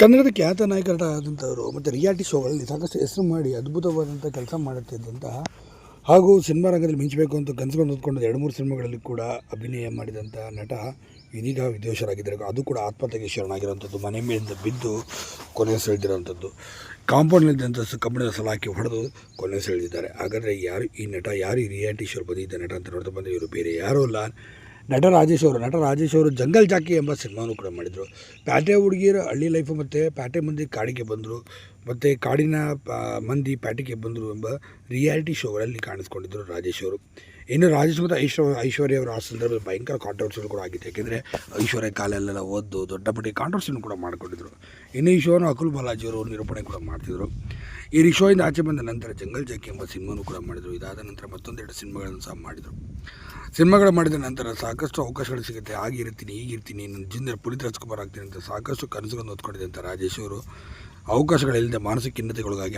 ಕನ್ನಡದ ಖ್ಯಾತ ನಾಯಕರಾದಂಥವರು ಮತ್ತು ರಿಯಾಲಿಟಿ ಶೋಗಳಲ್ಲಿ ಸಾಕಷ್ಟು ಹೆಸರು ಮಾಡಿ ಅದ್ಭುತವಾದಂಥ ಕೆಲಸ ಮಾಡುತ್ತಿದ್ದಂತಹ ಹಾಗೂ ಸಿನಿಮಾ ರಂಗದಲ್ಲಿ ಮಿಂಚಬೇಕು ಅಂತ ಕನಸುಗಳನ್ನು ಹೊತ್ಕೊಂಡು ಎರಡು ಮೂರು ಸಿನಿಮಾಗಳಲ್ಲಿ ಕೂಡ ಅಭಿನಯ ಮಾಡಿದಂಥ ನಟ ಇದೀಗ ವಿದೇಶರಾಗಿದ್ದಾರೆ ಅದು ಕೂಡ ಆತ್ಮಹತ್ಯೆಗೆ ಶರಣಾಗಿರುವಂಥದ್ದು, ಮನೆ ಮೇಲಿಂದ ಬಿದ್ದು ಕೊನೆ ಸೆಳೆದಿರೋವಂಥದ್ದು ಕಾಂಪೌಂಡ್ನಲ್ಲಿದ್ದಂಥ ಕಬ್ಬಿಣದ ಸಲಾಕಿ ಹೊಡೆದು ಕೊನೆ ಸೆಳೆದಿದ್ದಾರೆ ಹಾಗಾದರೆ ಯಾರು ಈ ನಟ, ಯಾರು ಈ ರಿಯಾಲಿಟಿ ಶೋರ್ ಬಂದಿದ್ದ ನಟ ಅಂತ ನೋಡ್ತಾ ಬಂದರೆ ಇವರು ಬೇರೆ ಯಾರೂ ಅಲ್ಲ. ನಟ ರಾಜೇಶ್ ಅವರು, ನಟ ರಾಜೇಶ್ ಅವರು ಜಂಗಲ್ ಜಾಕಿ ಎಂಬ ಸಿನಿಮಾನು ಕೂಡ ಮಾಡಿದರು. ಪ್ಯಾಟೆ ಹುಡುಗಿಯರು ಹಳ್ಳಿ ಲೈಫು ಮತ್ತು ಪ್ಯಾಟೆ ಮಂದಿ ಕಾಡಿಗೆ ಬಂದರು, ಮತ್ತು ಕಾಡಿನ ಮಂದಿ ಪ್ಯಾಟೆಗೆ ಬಂದರು ಎಂಬ ರಿಯಾಲಿಟಿ ಶೋಗಳಲ್ಲಿ ಕಾಣಿಸ್ಕೊಂಡಿದ್ದರು ರಾಜೇಶ್ ಅವರು. ಇನ್ನು ರಾಜೇಶ್ ಮತ್ತು ಐಶ್ವರ್ಯ ಐಶ್ವರ್ಯ ಅವರು ಆ ಸಂದರ್ಭದಲ್ಲಿ ಭಯಂಕರ ಕಾಂಟ್ರವರ್ಸಿಗಳು ಕೂಡ ಆಗಿತ್ತು. ಯಾಕೆಂದರೆ ಐಶ್ವರ್ಯ ಕಾಲೆಲ್ಲ ಓದ್ದು ದೊಡ್ಡ ಮಟ್ಟಿಗೆ ಕಾಂಟ್ರವರ್ಸಿನೂ ಕೂಡ ಮಾಡಿಕೊಂಡಿದ್ರು. ಇನ್ನು ಈ ಶೋನು ಅಕುಲ್ ಬಾಲಾಜಿ ಅವರು ನಿರೂಪಣೆ ಕೂಡ ಮಾಡ್ತಿದ್ರು. ಈ ಶೋಯಿಂದ ಆಚೆ ಬಂದ ನಂತರ ಜಂಗಲ್ ಜಾಕಿ ಎಂಬ ಸಿನಿಮಾನು ಕೂಡ ಮಾಡಿದರು. ಇದಾದ ನಂತರ ಮತ್ತೊಂದೆರಡು ಸಿನಿಮಾಗಳನ್ನು ಸಹ ಮಾಡಿದರು. ಸಿನಿಮಾಗಳು ಮಾಡಿದ ನಂತರ ಸಾಕಷ್ಟು ಅವಕಾಶಗಳು ಸಿಗುತ್ತೆ. ಆಗಿರ್ತೀನಿ ಈಗಿರ್ತೀನಿ ನನ್ನ ಜೀವನದಲ್ಲಿ ಪುನೀತ್ ರಾಜ್ಕುಮಾರ್ ಆಗ್ತೀನಿ ಅಂತ ಸಾಕಷ್ಟು ಕನಸುಗಳನ್ನು ಹೊತ್ಕೊಂಡಿದ್ದಂಥ ರಾಜೇಶ್ ಅವರು. ಅವಕಾಶಗಳಿಲ್ಲದೆ ಮಾನಸಿಕ ಖಿನ್ನತೆಗೊಳಗಾಗಿ